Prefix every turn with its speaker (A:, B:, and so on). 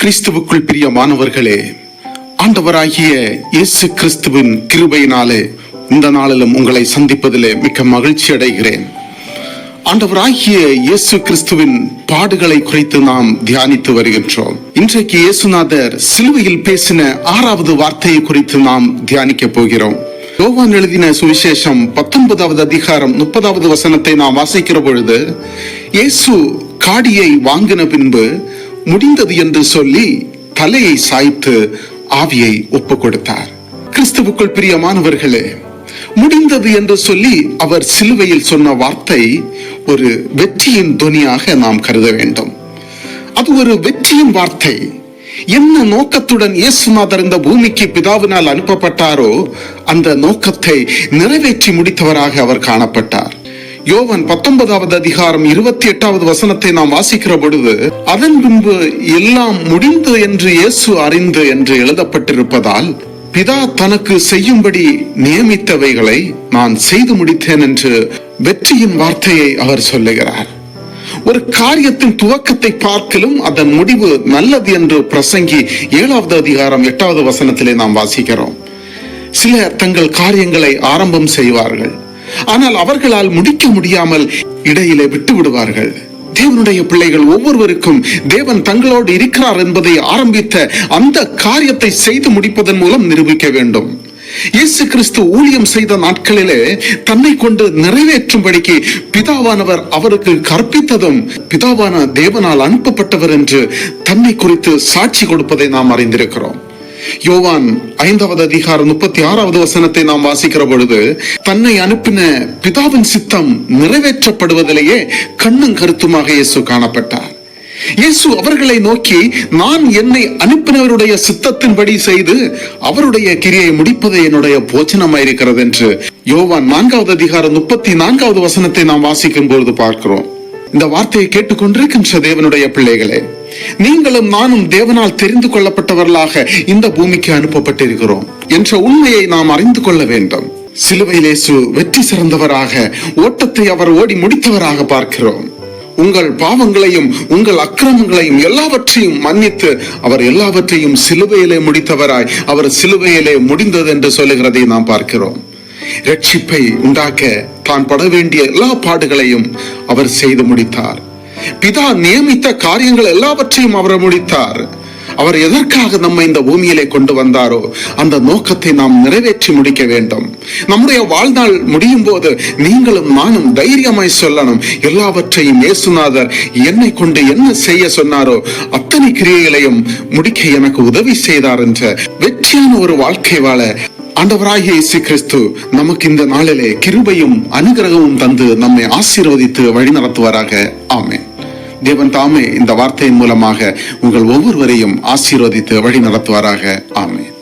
A: கிறிஸ்துவுக்குள் பிரியமானவர்களே ஆண்டவராகிய இயேசு கிறிஸ்துவின் கிருபையினாலே இந்த நாளிலும் உங்களை சந்திப்பதிலே மிக்க மகிழ்ச்சி அடைகிறேன். ஆண்டவராகிய இயேசு கிறிஸ்துவின் பாடுகளை குறித்து நாம் தியானித்து வருகின்றோம். இன்றைக்கு இயேசுநாதர் சிலுவையில் பேசின ஆறாவது வார்த்தையை குறித்து நாம் தியானிக்க போகிறோம். யோவான் எழுதின சுவிசேஷம் பத்தொன்பதாவது அதிகாரம் முப்பதாவது வசனத்தை நாம் வாசிக்கிற பொழுது இயேசு காடியை வாங்கின பின்பு முடிந்தது என்று சொல்லி தலையை சாய்த்து ஆவியை ஒப்பு கொடுத்தார் கிறிஸ்துவுக்குள் பிரியமானவர்களே முடிந்தது என்று சொல்லி அவர் சிலுவையில் சொன்ன வார்த்தை ஒரு வெற்றியின் துணியாக நாம் கருத வேண்டும். அது ஒரு வெற்றியின் வார்த்தை. என்ன நோக்கத்துடன் இயேசுநாதர் இந்த பூமிக்கு பிதாவினால் அனுப்பப்பட்டாரோ அந்த நோக்கத்தை நிறைவேற்றி முடித்தவராக அவர் காணப்பட்டார். யோவன் பத்தொன்பதாவது அதிகாரம் இருபத்தி எட்டாவது வசனத்தை நாம் வாசிக்கிற பொழுது அதன் பின்பு எல்லாம் முடிந்து என்று இயேசு அறிந்து என்று எழுதப்பட்டிருப்பதால் பிதா தனக்கு செய்யும்படி நியமித்தவைகளை நான் செய்து முடித்தேன் என்று வெற்றியின் வார்த்தையை அவர் சொல்லுகிறார். ஒரு காரியத்தின் துவக்கத்தை பார்க்கலும் அதன் முடிவு நல்லது என்று பிரசங்கி ஏழாவது அதிகாரம் எட்டாவது வசனத்திலே நாம் வாசிக்கிறோம். சிலர் தங்கள் காரியங்களை ஆரம்பம் செய்வார்கள். ஆனால் அவர்களால் முடிக்க முடியாமல் இடையிலே விட்டு விடுவார்கள் தேவனுடைய பிள்ளைகள் ஒவ்வொருவருக்கும் தேவன் தங்களோடு இருக்கிறார் என்பதை ஆரம்பித்த அந்த காரியத்தை செய்து முடிப்பதன் மூலம் நிரூபிக்க வேண்டும். இயேசு கிறிஸ்து ஊழியம் செய்த நாட்களிலே தன்னை கொண்டு நிறைவேற்றும்படிக்கு பிதாவானவர் அவருக்கு கற்பித்ததும் பிதாவான தேவனால் அனுப்பப்பட்டவர் என்று தன்னை குறித்து சாட்சி கொடுப்பதை நாம் அறிந்திருக்கிறோம். யோவான் ஐந்தாவது அதிகாரம் முப்பத்தி ஆறாவது வசனத்தை நாம் வாசிக்கிற பொழுது தன்னை அனுப்பின பிதாவின் சித்தம் நிறைவேற்றப்படுவதிலேயே கண்ணும் கருத்துமாக இயேசு காணப்பட்டார். இயேசு அவர்களை நோக்கி நான் என்னை அனுப்பினவருடைய சித்தத்தின்படி செய்து அவருடைய கிரியை முடிப்பது என்னுடைய போச்சனமாயிருக்கிறது என்று யோவான் நான்காவது அதிகாரம் முப்பத்தி நான்காவது வசனத்தை நாம் வாசிக்கும் பொழுது பார்க்கிறோம். இந்த வார்த்தையை கேட்டுக்கொண்டிருக்கின்ற தேவனுடைய பிள்ளைகளே நீங்களும் நானும் தேவனால் தெரிந்து கொள்ளப்பட்டவர்களாக இந்த பூமிக்கு அனுப்பப்பட்டிருக்கிறோம் என்ற உண்மையை நாம் அறிந்து கொள்ள வேண்டும். சிலுவையிலேசு வெற்றி சிறந்தவராக ஓட்டத்தை அவர் ஓடி முடித்தவராக பார்க்கிறோம். உங்கள் பாவங்களையும் உங்கள் அக்கிரமங்களையும் எல்லாவற்றையும் மன்னித்து அவர் எல்லாவற்றையும் சிலுவையிலே முடித்தவராய் அவர் சிலுவையிலே முடிந்தது என்று சொல்லுகிறதை நாம் பார்க்கிறோம். ரட்சிப்பை உண்டாக்க தான் பட வேண்டிய எல்லா பாடுகளையும் அவர் செய்து முடித்தார். பிதா நியமித்த காரியங்கள் எல்லாவற்றையும் அவர் முடித்தார். அவர் எதற்காக நம்ம இந்த பூமியிலே கொண்டு வந்தாரோ அந்த நோக்கத்தை நாம் நிறைவேற்றி முடிக்க வேண்டும். நம்முடைய வாழ்நாள் முடியும் போது நீங்களும் நானும் தைரியமாய் சொல்லணும் எல்லாவற்றையும் இயேசுநாதர் என்னை கொண்டு என்ன செய்ய சொன்னாரோ அத்தனை கிரியைகளையும் முடிக்க எனக்கு உதவி செய்தார் என்ற வெற்றியான ஒரு வாழ்க்கை வாழ ஆண்டவராகிய இயேசு கிறிஸ்து நமக்கு இந்த நாளிலே கிருபையும் அனுகிரகமும் தந்து நம்மை ஆசீர்வதித்து வழி ஆமே தேவன் தாமே இந்த வார்த்தையின் மூலமாக உங்கள் ஒவ்வொருவரையும் ஆசீர்வதித்து வழி நடத்துவாராக ஆமேன்.